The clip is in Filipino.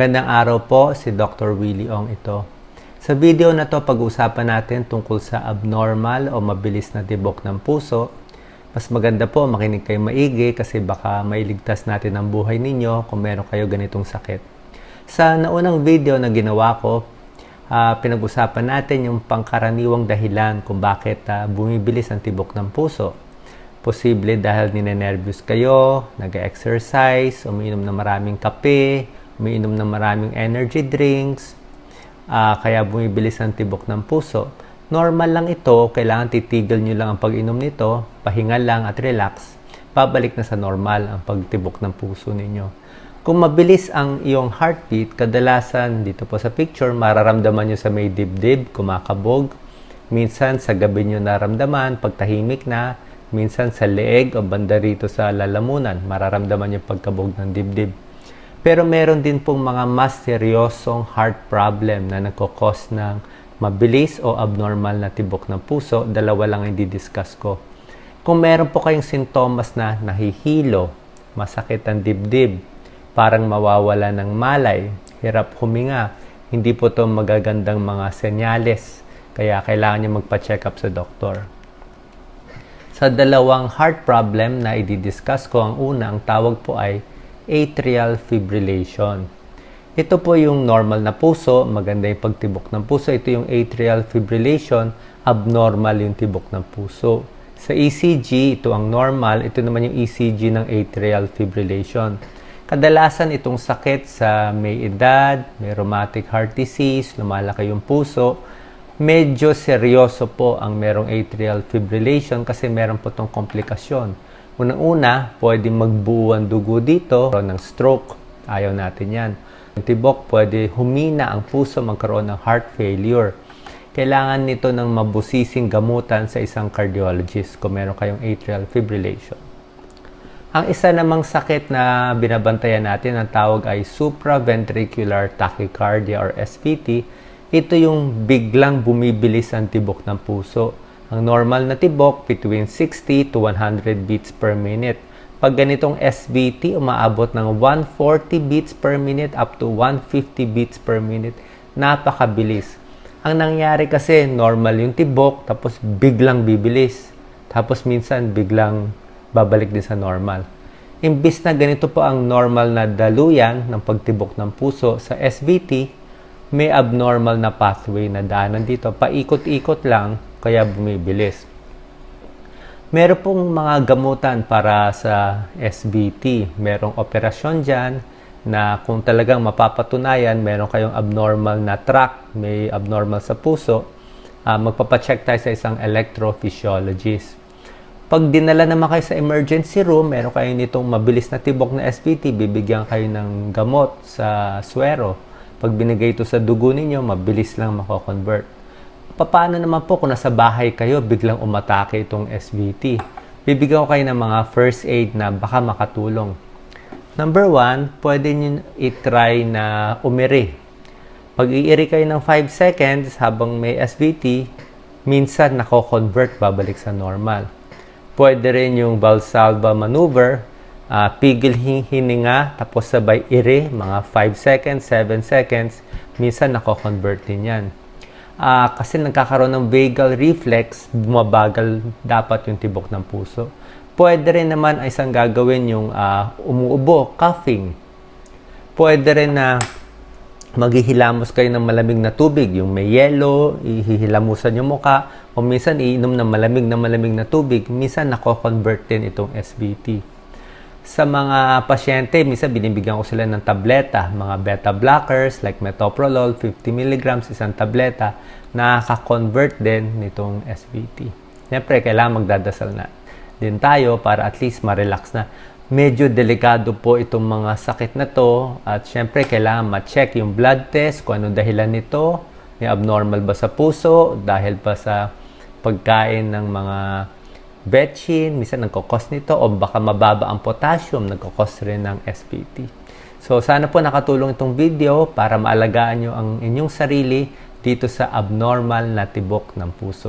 Magandang araw po, si Dr. Willie Ong ito. Sa video na to, pag-uusapan natin tungkol sa abnormal o mabilis na tibok ng puso. Mas maganda po makinig kayo maigi kasi baka mailigtas natin ang buhay ninyo kung meron kayo ganitong sakit. Sa naunang video na ginawa ko, ah, pinag-usapan natin yung pangkaraniwang dahilan kung bakit ah, bumibilis ang tibok ng puso. Posible dahil ninenervyos kayo, nag-exercise, umiinom ng maraming kape, umiinom ng maraming energy drinks, ah, kaya bumibilis ang tibok ng puso. Normal lang ito, kailangan titigil nyo lang ang pag-inom nito, pahinga lang at relax, babalik na sa normal ang pagtibok ng puso ninyo. Kung mabilis ang iyong heartbeat, kadalasan dito po sa picture, mararamdaman nyo sa may dibdib, kumakabog. Minsan sa gabi nyo naramdaman, pagtahimik na, minsan sa leeg o banda rito sa lalamunan, mararamdaman yung pagkabog ng dibdib. Pero meron din pong mga mas seryosong heart problem na nagkakos ng mabilis o abnormal na tibok ng puso. Dalawa lang ang di-discuss ko. Kung meron po kayong sintomas na nahihilo, masakit ang dibdib, parang mawawala ng malay, hirap huminga, hindi po to magagandang mga senyales. Kaya kailangan nyo magpa-check up sa doktor. Sa dalawang heart problem na i-discuss ko, ang una, ang tawag po ay atrial fibrillation. Ito po yung normal na puso, maganda yung pagtibok ng puso. Ito yung atrial fibrillation, abnormal yung tibok ng puso. Sa ECG, ito ang normal. Ito naman yung ECG ng atrial fibrillation. Kadalasan itong sakit sa may edad, may rheumatic heart disease, lumalaki yung puso, medyo seryoso po ang merong atrial fibrillation kasi meron po itong komplikasyon. Unang-una, pwede magbuo ang dugo dito ng stroke. Ayaw natin yan. Yung tibok, pwede humina ang puso, magkaroon ng heart failure. Kailangan nito ng mabusising gamutan sa isang cardiologist kung meron kayong atrial fibrillation. Ang isa namang sakit na binabantayan natin, ang tawag ay supraventricular tachycardia or SVT. Ito yung biglang bumibilis ang tibok ng puso. Ang normal na tibok between 60 to 100 beats per minute. Pag ganitong SVT, umaabot ng 140 beats per minute up to 150 beats per minute. Napakabilis. Ang nangyari kasi, normal yung tibok, tapos biglang bibilis. Tapos minsan, biglang babalik din sa normal. Imbis na ganito po ang normal na daluyan ng pagtibok ng puso sa SVT, may abnormal na pathway na daanan dito. Paikot-ikot lang, kaya bumibilis. Meron pong mga gamutan para sa SVT. Merong operasyon dyan na kung talagang mapapatunayan, meron kayong abnormal na track, may abnormal sa puso, uh, magpapacheck tayo sa isang electrophysiologist. Pag dinala naman kayo sa emergency room, meron kayo nitong mabilis na tibok na SVT, bibigyan kayo ng gamot sa swero. Pag binigay ito sa dugo ninyo, mabilis lang mako-convert. Paano naman po kung nasa bahay kayo, biglang umatake itong SVT? Bibigyan ko kayo ng mga first aid na baka makatulong. Number one, pwede nyo i-try na umiri. Pag iiri kayo ng 5 seconds habang may SVT, minsan nako-convert babalik sa normal. Pwede rin yung Valsalva maneuver, uh, pigil hininga, tapos sabay iri, mga 5 seconds, 7 seconds, minsan nako-convert din yan uh, kasi nagkakaroon ng vagal reflex, bumabagal dapat yung tibok ng puso. Pwede rin naman ay isang gagawin yung uh, umuubo, coughing. Pwede rin na maghihilamos kayo ng malamig na tubig, yung may yelo, ihihilamusan yung muka, o minsan iinom ng malamig na malamig na tubig, minsan nako-convert din itong SVT. Sa mga pasyente, minsan binibigyan ko sila ng tableta, mga beta blockers like metoprolol, 50 mg isang tableta, nakaka-convert din nitong SVT. Siyempre, kailangan magdadasal na din tayo para at least ma-relax na. Medyo delikado po itong mga sakit na to at siyempre kailangan ma-check yung blood test kung ano dahilan nito, may abnormal ba sa puso dahil pa sa pagkain ng mga betchin, minsan nagkakos nito o baka mababa ang potassium, nagkakos rin ng SPT. So sana po nakatulong itong video para maalagaan nyo ang inyong sarili dito sa abnormal na tibok ng puso.